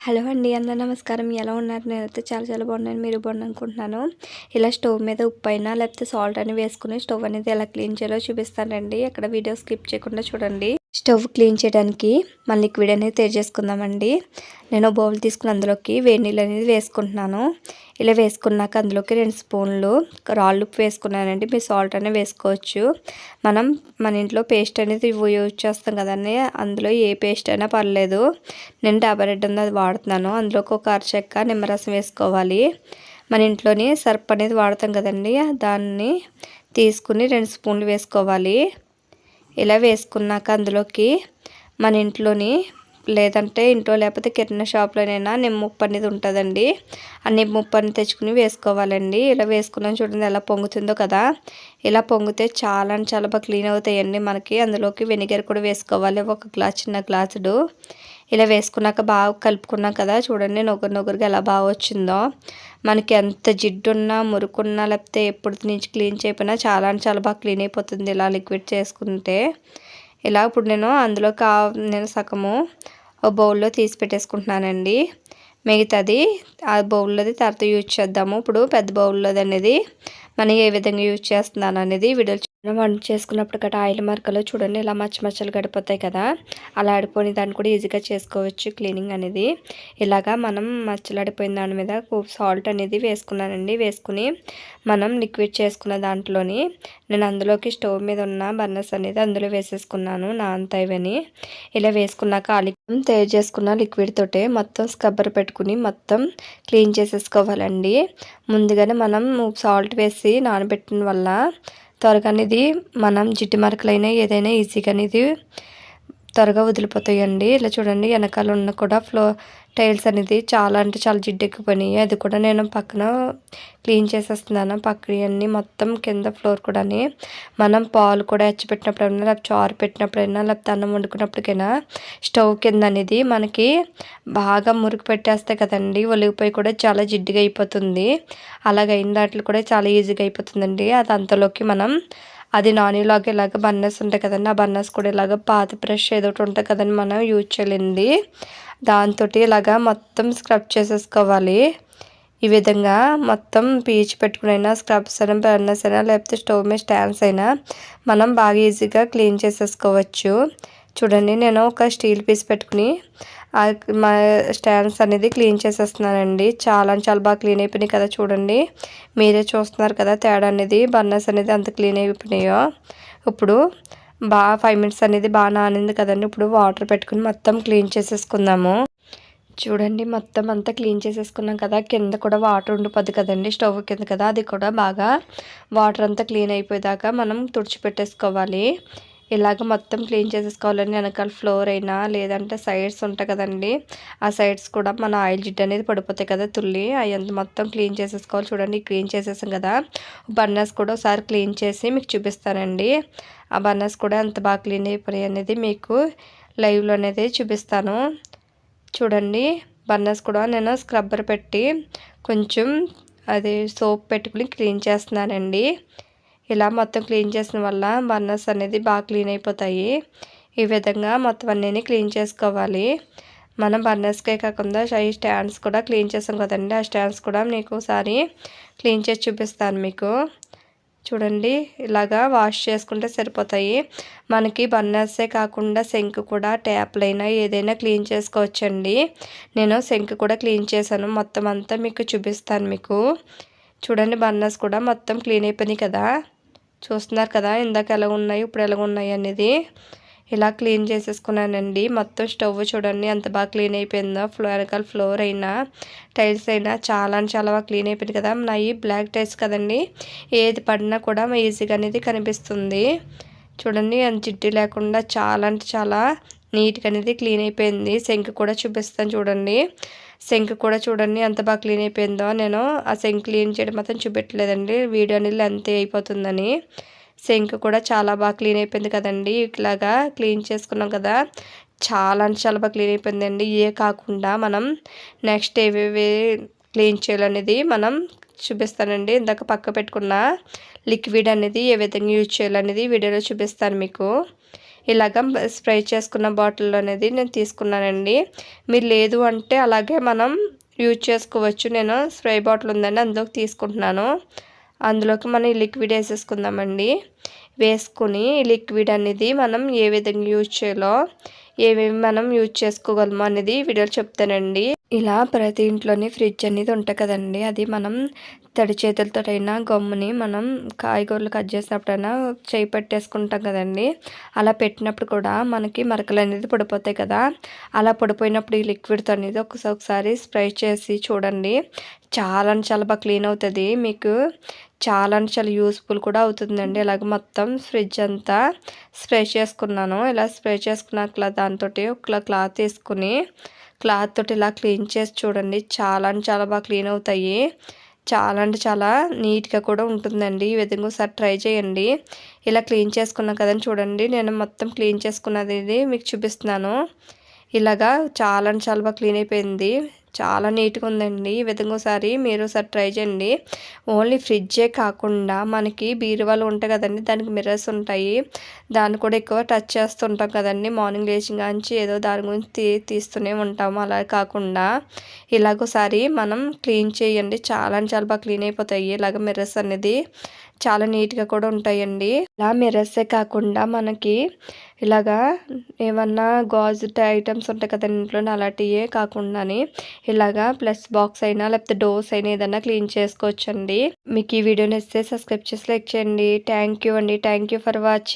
Hello అండి అందరూ నమస్కారం. ఎలా ఉన్నారు? నేనైతే చాలా చాలా బాగున్నాను. మీరు బాగున్నాను అనుకుంటున్నాను ఇలా స్టవ్ మీద ఉప్పు అయినా లేకపోతే సాల్ట్ అని వేసుకుని స్టవ్ అనేది ఎలా క్లీన్ చేయాలో చూపిస్తానండి. అక్కడ వీడియో స్కిప్ చేయకుండా చూడండి. స్టవ్ క్లీన్ చేయడానికి మన లిక్విడ్ అనేది తెరిచేసుకుందామండి నేను బౌల్ తీసుకుని అందులోకి వేడి నీళ్ళు అనేది వేసుకుంటున్నాను. ఇలా వేసుకున్నాక అందులోకి రెండు స్పూన్లు రాళ్ళు ఉప్పు వేసుకున్నానండి. మీరు సాల్ట్ అనేది వేసుకోవచ్చు. మనం మన ఇంట్లో పేస్ట్ అనేది యూజ్ చేస్తాం కదండి. అందులో ఏ పేస్ట్ అయినా పర్లేదు. నేను డాబా రెడ్ ఉంది అది వాడుతున్నాను. అందులోకి ఒక అరచెక్క నిమ్మరసం వేసుకోవాలి. మన ఇంట్లోని సర్ప్ అనేది వాడతాం కదండి. దాన్ని తీసుకుని రెండు స్పూన్లు వేసుకోవాలి. ఇలా వేసుకున్నాక అందులోకి మన ఇంట్లోని లేదంటే ఇంట్లో లేకపోతే కిరాణా షాప్లోనైనా నిమ్ముప్పు అనేది ఉంటుందండి. ఆ నిమ్ముప్పు అని తెచ్చుకుని వేసుకోవాలండి. ఇలా వేసుకున్నాం చూడండి ఎలా పొంగుతుందో కదా. ఇలా పొంగితే చాలా చాలా బాగా క్లీన్ అవుతాయండి మనకి. అందులోకి వెనిగర్ కూడా వేసుకోవాలి ఒక గ్లాస్ చిన్న గ్లాసుడు. ఇలా వేసుకున్నాక బాగా కలుపుకున్నాం కదా చూడండి నొగరు నొగరుగా ఎలా బాగా వచ్చిందో. మనకి ఎంత జిడ్డున్నా మురుకున్నా లేకపోతే ఎప్పుడు నుంచి క్లీన్ చేయకపోయినా చాలా అంటే చాలా బాగా క్లీన్ అయిపోతుంది ఇలా లిక్విడ్ చేసుకుంటే. ఇలా ఇప్పుడు నేను అందులో కా నేను సగము ఓ బౌల్లో తీసి పెట్టేసుకుంటున్నానండి. మిగతాది ఆ బౌల్లోది తర్వాత యూజ్ చేద్దాము. ఇప్పుడు పెద్ద బౌల్లోది అనేది మనం ఏ విధంగా యూజ్ చేస్తున్నాను అనేది వంట చేసుకున్నప్పుడు గట్రా ఆయిల్ మరకలు చూడండి ఇలా మచ్చ మచ్చలు గడిపోతాయి కదా. అలా ఆడిపోయిన దాన్ని కూడా ఈజీగా చేసుకోవచ్చు క్లీనింగ్ అనేది. ఇలాగా మనం మచ్చలు ఆడిపోయిన దాని మీద సాల్ట్ అనేది వేసుకున్నానండి. వేసుకుని మనం లిక్విడ్ చేసుకున్న దాంట్లోని నేను అందులోకి స్టవ్ మీద ఉన్న బర్నర్స్ అనేది అందులో వేసేసుకున్నాను నా అంత ఇవని. ఇలా వేసుకున్నాక ఆ తయారు చేసుకున్న లిక్విడ్ తోటే మొత్తం స్కబ్బర్ పెట్టుకుని మొత్తం క్లీన్ చేసేసుకోవాలండి. ముందుగానే మనం సాల్ట్ వేసి నానబెట్టిన వల్ల త్వరగా అనేది మనం జిడ్డు మరకలైనా ఏదైనా ఈజీగా అనేది త్వరగా వదిలిపోతాయండి. ఇలా చూడండి వెనకాల ఉన్న కూడా ఫ్లో టైల్స్ అనేది చాలా అంటే చాలా జిడ్డెక్కిపోయినాయి. అది కూడా నేను పక్కన క్లీన్ చేసేస్తున్నాను. పక్కన అన్నీ మొత్తం కింద ఫ్లోర్ కూడా మనం పాలు కూడా ఎచ్చిపెట్టినప్పుడైనా లేకపోతే చారు పెట్టినప్పుడైనా లేకపోతే అన్నం వండుకున్నప్పటికైనా స్టవ్ కింద అనేది మనకి బాగా మురికి పెట్టేస్తే కదండి ఒలిగిపోయి కూడా చాలా జిడ్డుగా అయిపోతుంది. అలాగైన దాంట్లో కూడా చాలా ఈజీగా అయిపోతుందండి. అది అంతలోకి మనం అది నానిలాగా ఇలాగ బన్నర్స్ ఉంటాయి కదండి ఆ బన్నర్స్ కూడా ఇలాగ పాత బ్రష్ ఏదో ఒకటి ఉంటుంది కదండి మనం యూజ్ చేయలేంది దాంతో ఇలాగా మొత్తం స్క్రబ్ చేసేసుకోవాలి. ఈ విధంగా మొత్తం పీచు పెట్టుకునైనా స్క్రబ్స్ అయినా బర్నర్స్ అయినా లేకపోతే స్టవ్ మీద స్టాండ్స్ అయినా మనం బాగా ఈజీగా క్లీన్ చేసేసుకోవచ్చు. చూడండి నేను ఒక స్టీల్ పీస్ పెట్టుకుని మా స్టాండ్స్ అనేది క్లీన్ చేసేస్తున్నానండి. చాలా చాలా బాగా క్లీన్ అయిపోయినాయి కదా చూడండి. మీరే చూస్తున్నారు కదా తేడా అనేది బర్నర్స్ అనేది అంత క్లీన్ అయిపోయినాయో. ఇప్పుడు బాగా ఫైవ్ మినిట్స్ అనేది బాగా నానింది కదండి. ఇప్పుడు వాటర్ పెట్టుకుని మొత్తం క్లీన్ చేసేసుకుందాము. చూడండి మొత్తం అంతా క్లీన్ చేసేసుకున్నాం కదా. కింద కూడా వాటర్ ఉండిపోద్ది కదండి స్టవ్ కింద కదా. అది కూడా బాగా వాటర్ అంతా క్లీన్ అయిపోయేదాకా మనం తుడిచిపెట్టేసుకోవాలి. ఇలాగ మొత్తం క్లీన్ చేసేసుకోవాలండి? వెనకాల ఫ్లోర్ అయినా లేదంటే సైడ్స్ ఉంటాయి కదండి. ఆ సైడ్స్ కూడా మన ఆయిల్ జిడ్ అనేది పడిపోతాయి కదా తుల్లి అవి మొత్తం క్లీన్ చేసేసుకోవాలి. చూడండి క్లీన్ చేసేసాం కదా. బర్నర్స్ కూడా ఒకసారి క్లీన్ చేసి మీకు చూపిస్తానండి. ఆ బర్నర్స్ కూడా ఎంత బాగా క్లీన్ అయిపోయాయి అనేది మీకు లైవ్లో అనేది చూపిస్తాను. చూడండి బర్నర్స్ కూడా నేను స్క్రబ్బర్ పెట్టి కొంచెం అది సోప్ పెట్టుకుని క్లీన్ చేస్తున్నానండి. ఇలా మొత్తం క్లీన్ చేసిన వల్ల బర్నర్స్ అనేది బాగా క్లీన్ అయిపోతాయి. ఈ విధంగా మొత్తం అన్నీ క్లీన్ చేసుకోవాలి. మనం బర్నర్స్కే కాకుండా షై స్టాండ్స్ కూడా క్లీన్ చేసాం కదండి. ఆ స్టాండ్స్ కూడా మీకు ఒకసారి క్లీన్ చేసి చూపిస్తాను మీకు. చూడండి ఇలాగా వాష్ చేసుకుంటే సరిపోతాయి. మనకి బర్నర్సే కాకుండా సెంక్ కూడా ట్యాప్లైనా ఏదైనా క్లీన్ చేసుకోవచ్చండి. నేను సెంక్ కూడా క్లీన్ చేశాను. మొత్తం అంతా మీకు చూపిస్తాను మీకు. చూడండి బర్నర్స్ కూడా మొత్తం క్లీన్ అయిపోయినాయి కదా. చూస్తున్నారు కదా ఇందాక ఎలా ఉన్నాయి ఇప్పుడు ఎలా ఉన్నాయి అనేది. ఇలా క్లీన్ చేసేసుకున్నానండి. మొత్తం స్టవ్ చూడండి ఎంత బాగా క్లీన్ అయిపోయిందో. ఫ్లో వెనకాల ఫ్లోర్ అయినా టైల్స్ అయినా చాలా చాలా బాగా క్లీన్ అయిపోయింది కదా. నాయి బ్లాక్ టైల్స్ కదండి ఏది పడినా కూడా ఈజీగా అనేది కనిపిస్తుంది. చూడండి అంత జిడ్డు లేకుండా చాలా అంటే చాలా నీట్గా అనేది క్లీన్ అయిపోయింది. శంక్ కూడా చూపిస్తాను చూడండి. శంక్ కూడా చూడండి ఎంత బాగా క్లీన్ అయిపోయిందో నేను. ఆ శంక్ క్లీన్ చేయడం మాత్రం చూపెట్టలేదండి. వీడియో అనేది లెంత్ అయిపోతుందని. సింక్ కూడా చాలా బాగా క్లీన్ అయిపోయింది కదండి. ఇట్లాగా క్లీన్ చేసుకున్నాం కదా. చాలా అంటే చాలా బాగా క్లీన్ అయిపోయిందండి. ఏ కాకుండా మనం నెక్స్ట్ ఏవేవి క్లీన్ చేయాలనేది మనం చూపిస్తానండి. ఇందాక పక్క పెట్టుకున్న లిక్విడ్ అనేది ఏ విధంగా యూజ్ చేయాలనేది వీడియోలో చూపిస్తాను మీకు. ఇలాగ స్ప్రే చేసుకున్న బాటిల్ అనేది నేను తీసుకున్నానండి. మీరు లేదు అంటే అలాగే మనం యూజ్ చేసుకోవచ్చు. నేను స్ప్రే బాటిల్ ఉందండి అందులోకి తీసుకుంటున్నాను. అందులోకి మనం ఈ లిక్విడ్ వేసేసుకుందామండి. వేసుకుని లిక్విడ్ అనేది మనం ఏ విధంగా యూజ్ చేయాలో ఏమేమి మనం యూజ్ చేసుకోగలమో అనేది వీడియోలో చెప్తానండి. ఇలా ప్రతి ఇంట్లోని ఫ్రిడ్జ్ అనేది ఉంటుంది కదండి. అది మనం తడి చేతులతోటైనా గమ్ముని మనం కాయగూరలు కట్ చేసినప్పుడైనా చేయి పెట్టేసుకుంటాం కదండి. అలా పెట్టినప్పుడు కూడా మనకి మరకలు అనేది పడిపోతాయి కదా. అలా పడిపోయినప్పుడు ఈ లిక్విడ్తో అనేది ఒకసారి స్ప్రే చేసి చూడండి. చాలా చాలా బాగా క్లీన్ అవుతుంది. మీకు చాలా అంటే చాలా యూస్ఫుల్ కూడా అవుతుందండి. ఇలాగ మొత్తం ఫ్రిడ్జ్ అంతా స్ప్రే చేసుకున్నాను. ఇలా స్ప్రే చేసుకున్నాక దాంతో ఒక క్లాత్ తీసుకుని క్లాత్ తోటి ఇలా క్లీన్ చేసి చూడండి. చాలా అంటే చాలా బాగా క్లీన్ అవుతాయి. చాలా అంటే చాలా నీట్గా కూడా ఉంటుందండి. ఈ విధంగా ఒకసారి ట్రై చేయండి. ఇలా క్లీన్ చేసుకున్నాం కదండి చూడండి. నేను మొత్తం క్లీన్ చేసుకున్నది మీకు చూపిస్తున్నాను. ఇలాగా చాలా అంటే చాలా బాగా క్లీన్ అయిపోయింది. చాలా నీట్గా ఉందండి. ఈ విధంగా ఒకసారి మీరు ఒకసారి ట్రై చేయండి. ఓన్లీ ఫ్రిడ్జే కాకుండా మనకి బీరువాలు ఉంటాయి కదండి. దానికి మిర్రర్స్ ఉంటాయి. దాన్ని కూడా ఎక్కువ టచ్ చేస్తుంటాం కదండి. మార్నింగ్ లేచిన కాంచి ఏదో దాని గురించి తీ తీస్తూనే ఉంటాము అలా కాకుండా ఇలాగోసారి మనం క్లీన్ చేయండి. చాలా చాలా బాగా క్లీన్ అయిపోతాయి. ఇలాగ మిర్రర్స్ అనేది చాలా నీట్గా కూడా ఉంటాయండి. ఇలా మిర్రర్సే కాకుండా మనకి ఇలాగా ఏమన్నా గాజు ఐటమ్స్ ఉంటాయి కదా ఇంట్లోనే అలాంటివే కాకుండాని ఇలాగా ప్లస్ బాక్స్ అయినా లేకపోతే డోర్స్ అయినా ఏదైనా క్లీన్ చేసుకోవచ్చండి. మీకు ఈ వీడియో నచ్చితే సబ్స్క్రైబ్ చేసి లైక్ చేయండి. థ్యాంక్ యూ అండి. Thank you for watching.